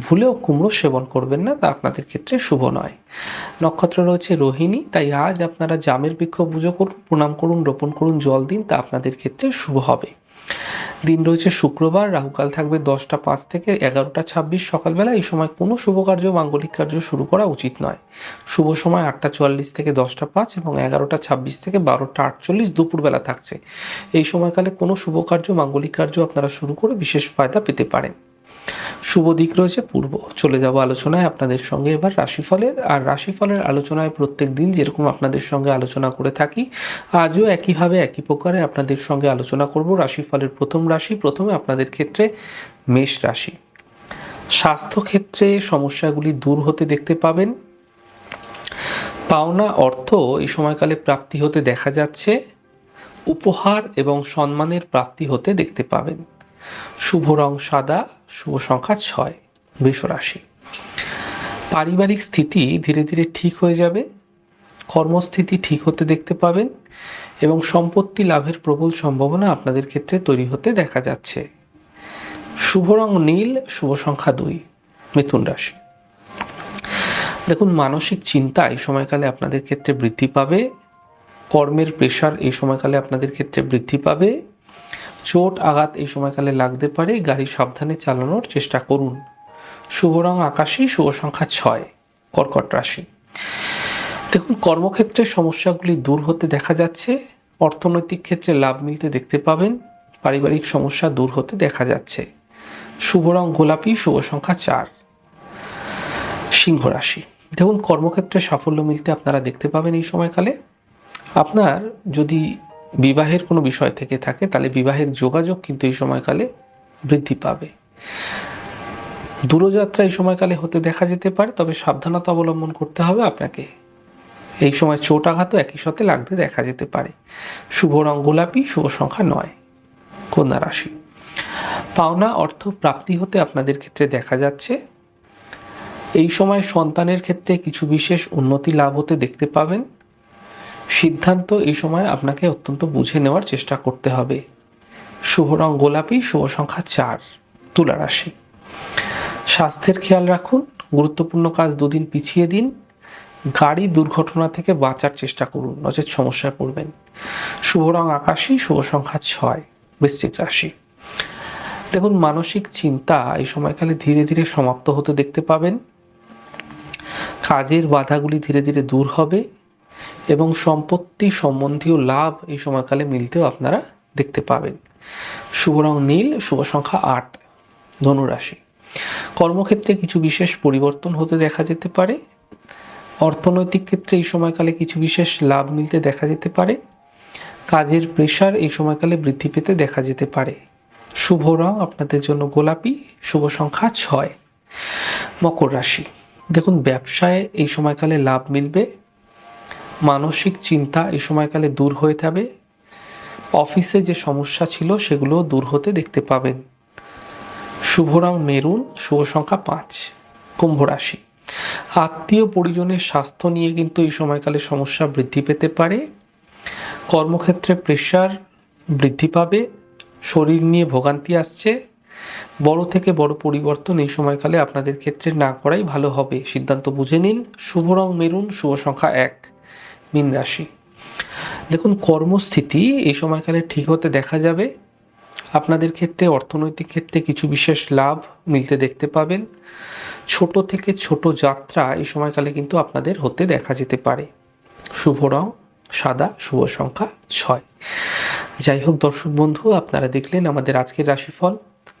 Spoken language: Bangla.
ভুলেও কুমড়ো সেবন করবেন না, তা আপনাদের ক্ষেত্রে শুভ নয়। নক্ষত্র রয়েছে রোহিণী, তাই আজ আপনারা জামের বৃক্ষ পুজো করুন, প্রণাম করুন, রোপণ করুন, জল দিন, তা আপনাদের ক্ষেত্রে শুভ হবে। দিন রয়েছে শুক্রবার, রাহুকাল থাকবে দশটা পাঁচ থেকে এগারোটা ছাব্বিশ সকালবেলা। এই সময় কোনো শুভ কার্য, মাঙ্গলিক কার্য শুরু করা উচিত নয়। শুভ সময় আটটা চুয়াল্লিশ থেকে দশটা পাঁচ এবং এগারোটা ছাব্বিশ থেকে বারোটা আটচল্লিশ দুপুরবেলা থাকছে। এই সময়কালে কোনো শুভ কার্য, মাঙ্গলিক কার্য আপনারা শুরু করে বিশেষ ফায়দা পেতে পারেন। শুভ দিক রয়েছে, পূর্ব। চলে যাব আলোচনায় আপনাদের সঙ্গে এবার রাশিফলের। আর রাশিফলের আলোচনায় প্রত্যেক দিন যেরকম আপনাদের সঙ্গে আলোচনা করে থাকি, আজও একইভাবে একই প্রকারে আপনাদের সঙ্গে আলোচনা করব রাশিফলের প্রথম রাশি। প্রথমে আপনাদের ক্ষেত্রে মেষ রাশি। স্বাস্থ্যক্ষেত্রে সমস্যাগুলি দূর হতে দেখতে পাবেন। পাওনা অর্থ এই সময়কালে প্রাপ্তি হতে দেখা যাচ্ছে। উপহার এবং সম্মানের প্রাপ্তি হতে দেখতে পাবেন। শুভ রং সাদা শুভ সংখ্যা ছয়, বৃষ রাশি। পারিবারিক স্থিতি ধীরে ধীরে ঠিক হয়ে যাবে, কর্মস্থিতি ঠিক হতে দেখতে পাবেন এবং সম্পত্তি লাভের প্রবল সম্ভাবনা আপনাদের ক্ষেত্রে তৈরি হতে দেখা যাচ্ছে। শুভ রং নীল, শুভ সংখ্যা দুই, মিথুন রাশি। দেখুন, মানসিক চিন্তা এই সময়কালে আপনাদের ক্ষেত্রে বৃদ্ধি পাবে, কর্মের প্রেশার এই সময়কালে আপনাদের ক্ষেত্রে বৃদ্ধি পাবে চোট আঘাত এই সময়কালে লাগতে পারে, গাড়ি সাবধানে চালানোর চেষ্টা করুন। শুভ রং আকাশী, শুভ সংখ্যা ছয়, কর্কট রাশি। দেখুন, কর্মক্ষেত্রে সমস্যাগুলি দূর হতে দেখা যাচ্ছে, অর্থনৈতিক ক্ষেত্রে লাভ মিলতে দেখতে পাবেন, পারিবারিক সমস্যা দূর হতে দেখা যাচ্ছে। শুভ রং গোলাপি, শুভ সংখ্যা চার, সিংহ রাশি। দেখুন, কর্মক্ষেত্রে সাফল্য মিলতে আপনারা দেখতে পাবেন এই সময়কালে। আপনার যদি বিবাহের কোনো বিষয় থেকে থাকে, তাহলে বিবাহের যোগাযোগ কিন্তু এই সময়কালে বৃদ্ধি পাবে। দূরযাত্রা এই সময়কালে হতে দেখা যেতে পারে, তবে সাবধানতা অবলম্বন করতে হবে আপনাকে। এই সময় চোট আঘাতও একই সাথে লাগতে দেখা যেতে পারে। শুভ রং গোলাপি, শুভ সংখ্যা নয়, কন্যা রাশি। পাওনা, অর্থ, প্রাপ্তি হতে আপনাদের ক্ষেত্রে দেখা যাচ্ছে। এই সময় সন্তানের ক্ষেত্রে কিছু বিশেষ উন্নতি, লাভ হতে দেখতে পাবেন। সিদ্ধান্ত এই সময় আপনাকে অত্যন্ত বুঝে নেওয়ার চেষ্টা করতে হবে। শুভ রং গোলাপি, শুভ সংখ্যা চার, তুলা রাশি। স্বাস্থ্যের খেয়াল রাখুন, গুরুত্বপূর্ণ কাজ দুদিন পিছিয়ে দিন। গাড়ি দুর্ঘটনা থেকে বাঁচার চেষ্টা করুন, নচেত সমস্যায় পড়বেন। শুভ রং আকাশী, শুভ সংখ্যা ছয়, বৃশ্চিক রাশি। দেখুন, মানসিক চিন্তা এই সময়কালে ধীরে ধীরে সমাপ্ত হতে দেখতে পাবেন। কাজের বাধাগুলি ধীরে ধীরে দূর হবে। এবং সম্পত্তি সম্বন্ধীয় লাভ এই সময়কালে মিলতেও আপনারা দেখতে পাবেন। শুভ রং নীল, শুভ সংখ্যা আট, ধনুরাশি। কর্মক্ষেত্রে কিছু বিশেষ পরিবর্তন হতে দেখা যেতে পারে। অর্থনৈতিক ক্ষেত্রে এই সময়কালে কিছু বিশেষ লাভ মিলতে দেখা যেতে পারে। কাজের প্রেশার এই সময়কালে বৃদ্ধি পেতে দেখা যেতে পারে। শুভ রং আপনাদের জন্য গোলাপি, শুভ সংখ্যা ছয়। মকর রাশি। দেখুন, ব্যবসায় এই সময়কালে লাভ মিলবে। মানসিক চিন্তা এই সময়কালে দূর হয়ে যাবে। অফিসে যে সমস্যা ছিল সেগুলো দূর হতে দেখতে পাবেন। শুভ রং মেরুন, শুভ সংখ্যা পাঁচ, কুম্ভ রাশি। আত্মীয় পরিজনের স্বাস্থ্য নিয়ে কিন্তু এই সময়কালে সমস্যা বৃদ্ধি পেতে পারে। কর্মক্ষেত্রে প্রেশার বৃদ্ধি পাবে। শরীর নিয়ে ভোগান্তি আসছে। বড় থেকে বড় পরিবর্তন এই সময়কালে আপনাদের ক্ষেত্রে না করাই ভালো হবে। সিদ্ধান্ত বুঝে নিন। শুভ রং মেরুন, শুভ সংখ্যা এক। মীন রাশি। দেখুন, কর্মস্থিতি এই সময়কালে ঠিক হতে দেখা যাবে। আপনাদের ক্ষেত্রে, অর্থনৈতিক ক্ষেত্রে কিছু বিশেষ লাভ মিলতে দেখতে পাবেন। ছোট থেকে ছোট যাত্রা এই সময়কালে কিন্তু আপনাদের হতে দেখা যেতে পারে। শুভ রং, সাদা, শুভ সংখ্যা, ছয়। যাই হোক, দর্শক বন্ধু, আপনারা দেখলেন আমাদের আজকের রাশিফল।